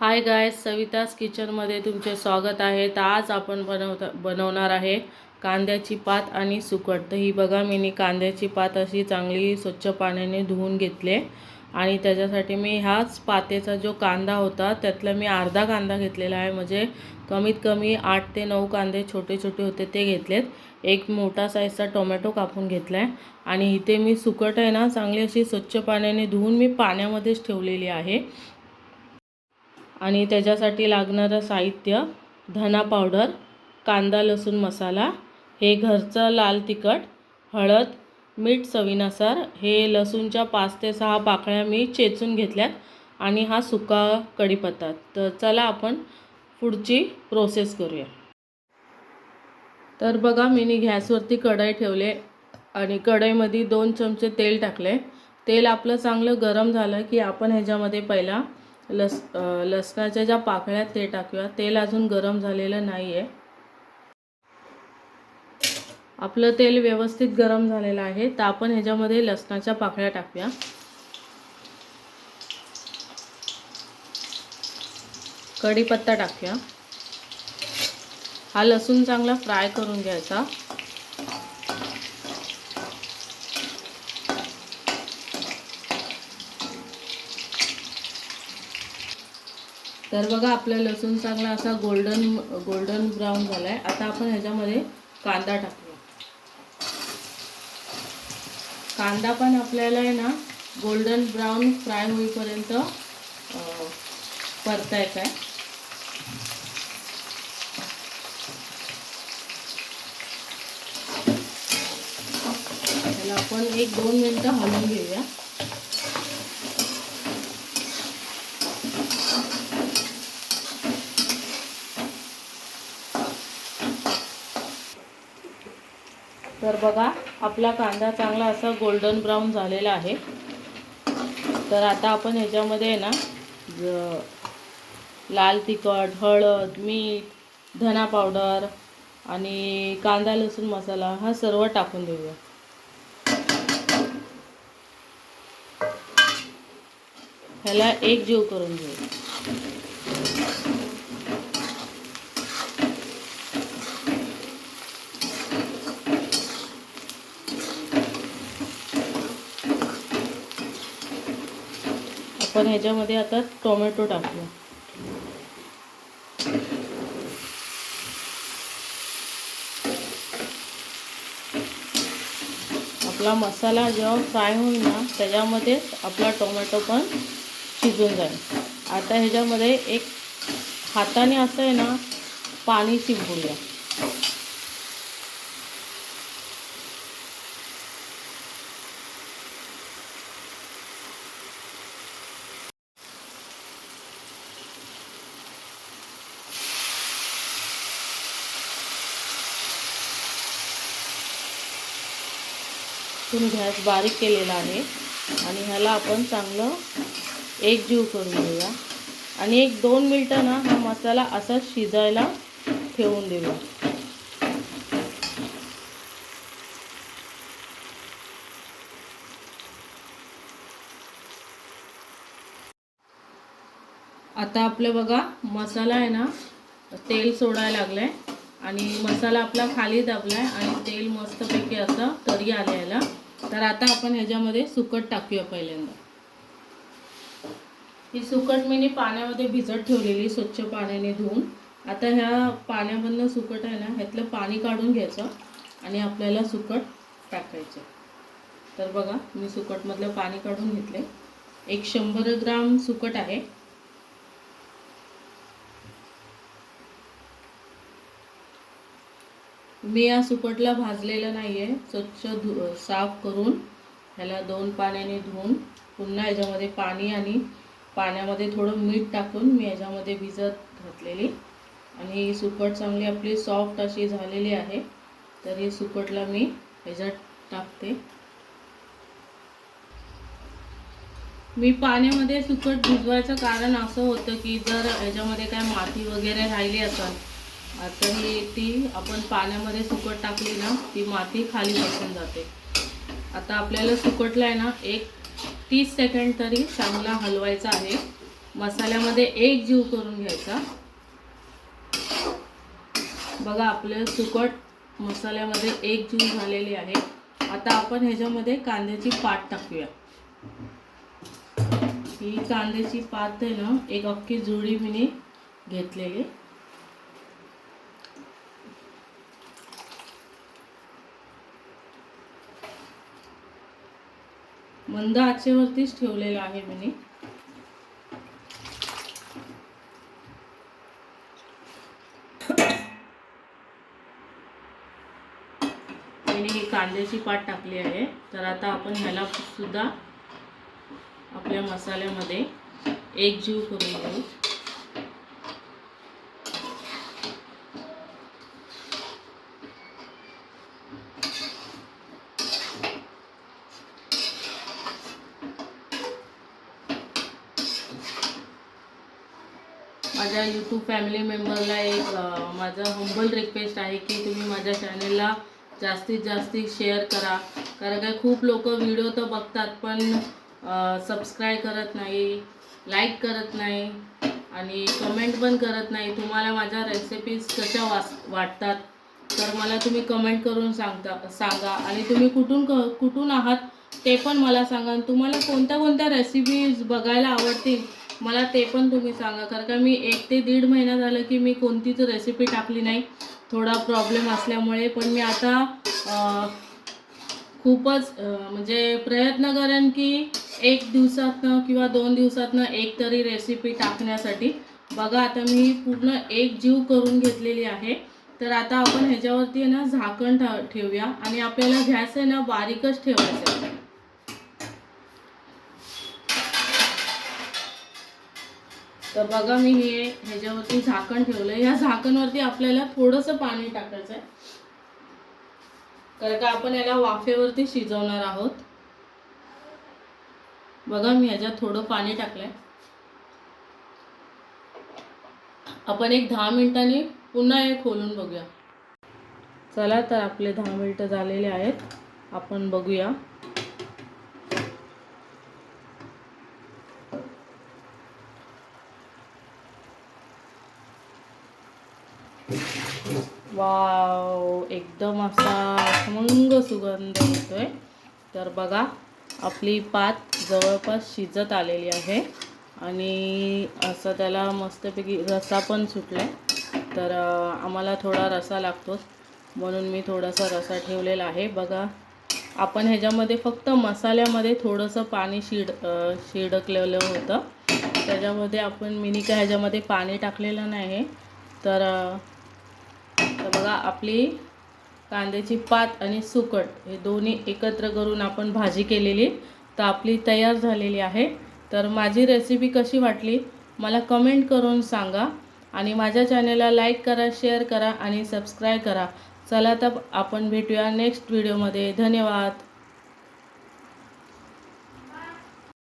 हाय guys Savita's किचनमध्ये तुमचे स्वागत आहे. तर आज आपण बनवता बनवणार आहे कांद्याची पात आणि सुकट. तर ही बघा मी कांद्याची पात अशी चांगली स्वच्छ पाण्याने धुवून घेतले. आणि त्याच्यासाठी मी ह्याच पातेचा जो कांदा होता त्यातला मी अर्धा कांदा घेतलेला आहे. म्हणजे कमीत कमी आठ ते नऊ कांदे छोटे छोटे होते ते घेतलेत. एक मोठा साईजचा टोमॅटो कापून घेतला आहे आणि इथे मी सुकट आहे ना चांगली अशी स्वच्छ पाण्याने धुवून मी पाण्यामध्येच ठेवलेली आहे. आणि त्याच्यासाठी लागणारं साहित्य धना पावडर कांदा लसूण मसाला हे घरचं लाल तिखट हळद मीठ चवीनुसार हे लसूणच्या पाच ते सहा पाकळ्या मी चेचून घेतल्यात आणि हा सुका कढीपत्ता तर चला आपण पुढची प्रोसेस करूया. तर बघा मी गॅसवरती कढई ठेवले आणि कढईमध्ये दोन चमचे तेल टाकले. तेल आपलं चांगलं गरम झालं की आपण ह्याच्यामध्ये पहिला लस लसणाच्या ज्या पाकळ्या ते टाकूया. तेल अजून गरम झालेलं नाही आहे आपलं तेल व्यवस्थित गरम झालेलं आहे. तर आपण ह्याच्यामध्ये लसणाच्या पाकळ्या टाकूया. कढीपत्ता टाकूया. हा लसूण चांगला फ्राय करून घ्यायचा. तर बघा आपला लसूण चांगला असा गोल्डन गोल्डन ब्राऊन झाला आहे आता आपण ह्याच्यामध्ये कांदा टाकूया. कांदा पण आपल्याला आहे ना गोल्डन ब्राऊन फ्राय होईपर्यंत परतायचा आहे. त्याला आपण एक दोन मिनटं हलवून घेऊया. तर बघा आपला कांदा चांगला असा गोल्डन ब्राऊन झालेला आहे. तर आता आपण ह्याच्यामध्ये आहे ना ज- लाल तिखट हळद मीठ धना पावडर आणि कांदा लसूण मसाला हा सर्व टाकून देऊया. ह्याला एक जीव करून घेऊ. आपण ह्याच्यामध्ये आता टोमॅटो टाकूया. आपला मसाला जेव्हा फ्राय होईल ना त्याच्यामध्येच आपला टोमॅटो पण शिजून जाईल. आता ह्याच्यामध्ये एक हाताने असं आहे ना पाणी शिंपूया इथून गॅस बारीक केलेला आहे. आणि ह्याला आपण चांगलं एक जीव करून देऊया आणि एक दोन मिनटं ना हा मसाला असाच शिजायला ठेवून देऊया. आता आपलं बघा मसाला आहे ना तेल सोडायला लागलाय. आणि मसाला आपला खाली दाबलाय आणि तेल मस्तपैकी असं तरी आले याला तर आता आपण ह्याच्यामध्ये सुकट टाकूया पहिल्यांदा. ही सुकट मी पाण्यामध्ये भिजत ठेवलेली स्वच्छ पाण्याने धुवून. आता ह्या पाण्यामधलं सुकट आहे ना ह्यातलं पाणी काढून घ्यायचं आणि आपल्याला सुकट टाकायचं. तर बघा मी सुकटमधलं पाणी काढून घेतले एक शंभर ग्राम सुकट आहे. मी या सुकटला भाजलेलं नाही आहे स्वच्छ धु साफ करून ह्याला दोन पाण्याने धुवून पुन्हा याच्यामध्ये पाणी आणि पाण्यामध्ये थोडं मीठ टाकून मी याच्यामध्ये भिजत घातलेली. आणि ही सुकट चांगली आपली सॉफ्ट अशी झालेली आहे. तर ही सुकटला मी ह्याच्यात टाकते. मी पाण्यामध्ये सुकट भिजवायचं कारण असं होतं की जर ह्याच्यामध्ये काय माती वगैरे राहिली असेल आता ही ती आपण पाण्यामध्ये सुकट टाकली ना ती माती खाली बसून जाते. आता आपल्याला सुकटला आहे ना एक तीस सेकंड तरी चांगला हलवायचा आहे. मसाल्यामध्ये एक जीव करून घ्यायचा. बघा आपलं सुकट मसाल्यामध्ये एक जीव झालेली आहे. आता आपण ह्याच्यामध्ये कांद्याची पात टाकूया. ही कांद्याची पात आहे ना एक अख्खी जुडी मी घेतलेली. मंद आचेवरतीच ठेवलेलं आहे मी ही कांद्याची पाट टाकली आहे. तर आता आपण ह्याला सुद्धा आपल्या मसाल्यामध्ये एक जीव करून घेऊ. माझ्या यूट्यूब फॅमिली मेंबरला एक माझं हंबल रिक्वेस्ट आहे की तुम्ही माझ्या चॅनेलला जास्तीत जास्त शेअर करा. कारण काय खूप लोक व्हिडिओ तर बघतात पण सबस्क्राईब करत नाही लाईक करत नाही आणि कमेंट पण करत नाही. तुम्हाला माझ्या रेसिपीज कशा वास वाटतात? तर मला तुम्ही कमेंट करून सांगता सांगा. आणि तुम्ही कुठून क कुठून आहात ते पण मला सांगा. आणि तुम्हाला कोणत्या कोणत्या रेसिपीज बघायला आवडतील? मला ते पण तुम्ही सांगा कारण का मी एक ते दीड महिना झालं की मी कोणतीच रेसिपी टाकली नाही. थोडा प्रॉब्लेम असल्यामुळे पण मी आता खूपच म्हणजे प्रयत्न करेन की एक दिवसातनं किंवा दोन दिवसातनं एक तरी रेसिपी टाकण्यासाठी. बघा आता मी पूर्ण एक जीव करून घेतलेली आहे. तर आता आपण ह्याच्यावरती आहे ना झाकण ठेवूया. आणि आपल्याला गॅस आहे ना बारीकच ठेवायचा तर बघा मी हे ह्याच्यावरती झाकण ठेवलं ह्या झाकणवरती आपल्याला थोडंसं पाणी टाकायचं आहे कारण का आपण याला वाफेवरती शिजवणार आहोत. बघा मी ह्याच्यात थोडं पाणी टाकलंय. आपण एक दहा मिनिटांनी पुन्हा हे खोलून बघूया. चला तर आपले दहा मिनिटं झालेले आहेत. आपण बघूया. वाव एकदम असा खमंग सुगंध येतोय. तर बघा आपली पात जवळपास शिजत आलेली आहे. आणि असं त्याला मस्तपैकी रसा पण सुटला आहे तर आम्हाला थोडा रसा लागतोच म्हणून मी थोडासा रसा ठेवलेला आहे. बघा आपण ह्याच्यामध्ये फक्त मसाल्यामध्ये थोडंसं पाणी शिड शिडकलेलं होतं. त्याच्यामध्ये आपण मिनी काय ह्याच्यामध्ये पाणी टाकलेलं नाही तर तर बघा आपली कांद्याची पात आणि सुकट हे दोन्ही एकत्र करून आपण भाजी केलेली तर आपली तयार झालेली आहे. तर माझी रेसिपी कशी वाटली मला कमेंट करून सांगा आणि माझ्या चॅनेलला लाईक करा शेअर करा आणि सबस्क्राईब करा. चला तर आपण भेटूया नेक्स्ट व्हिडिओमध्ये धन्यवाद.